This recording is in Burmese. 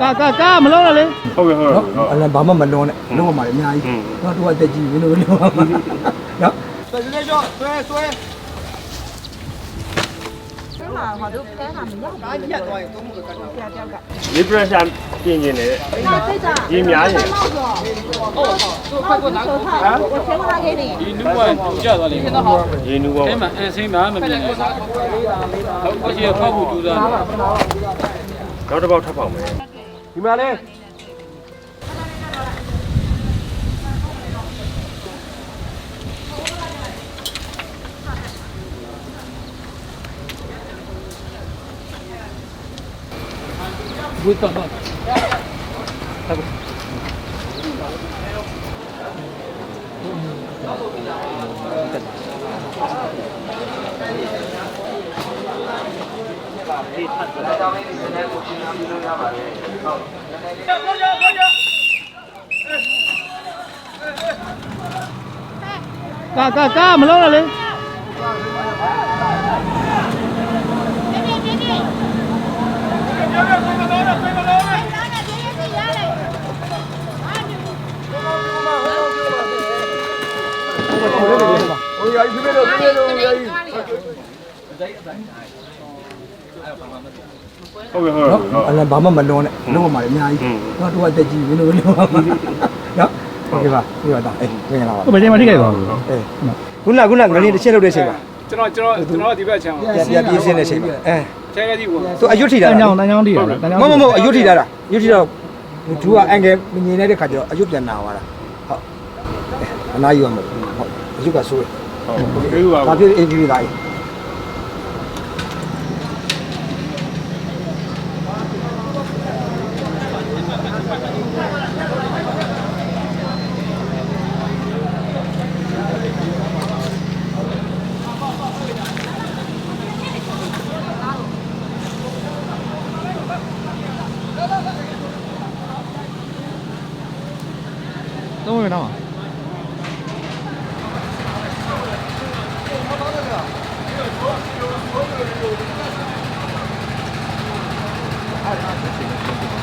ကာကာကာမလုံးတော့လေဟုတ်ကဲ့ဟုတ်ကဲ့ဟုတ်အဲ့ဘာမှမလွန်နဲ့လွန်ပါလေအများကြီးတော့တော့တက်ကြည့်ရင်းလို့လွန်ပါမှာနော်ဆွဲဆွဲဆွဲဆွဲဆွဲမှာဟောတို့ဖဲတာမရဘူး။ဒါကြီးရသွားရင်သုံးမှုကတည်းကပြပြက။ Liberation 店经理，一米二的，哦，快给我拿个，我我拿给你。一六万，总价那里，一千多块钱，一千多块钱，一千多块钱，一千多块钱，拿千多块钱，一千多块钱，一千，Cá, cá, cá, mà lâu rồi lên. ဟိုရာကြီးပြင်းလို့ပြင်းလို့ရာကြီးဟုတ်ကဲ့ဟုတ်ကဲ့နော်အဲ့ဘာမှမလွန်နဲ့လုံးဝမှာအများကြီးတော့တော့တက်ကြည့်မင်းတို့လုံးဝမှာနော်ဟုတ်ကဲ့ပါပြီးတော့ဒါအေးပြန်လာပါဟုတ်မတင်မထိခိုက်ပါဘူးအေးခုနကခုနကငလင်းတစ်ချက်လုပ်တဲ့ချိန်ပါကျွန်တော်ကျွန်တော်ကျွန်တော်ဒီဘက်ချမ်းပါပြပြပြင်းစင်းတဲ့ချိန်ပါအဲချဲကကြည့်ဘူးသူအယွတ်ထိတာတန်ချောင်းတန်ချောင်းထိတာတန်ချောင်းမဟုတ်မဟုတ်အယွတ်ထိတာတာအယွတ်ထိတာသူကအန်ကယ်မြင်နေတဲ့ခါကျတော့အယွတ်ပြန်လာသွားတာဟုတ်အနားယူရမှာဟုတ် အယွတ်ကဆိုးဟုတ်အေးပါဒါဖြစ်အေးပြီးသားကြီးသုံးဝင်တော့ Obrigado.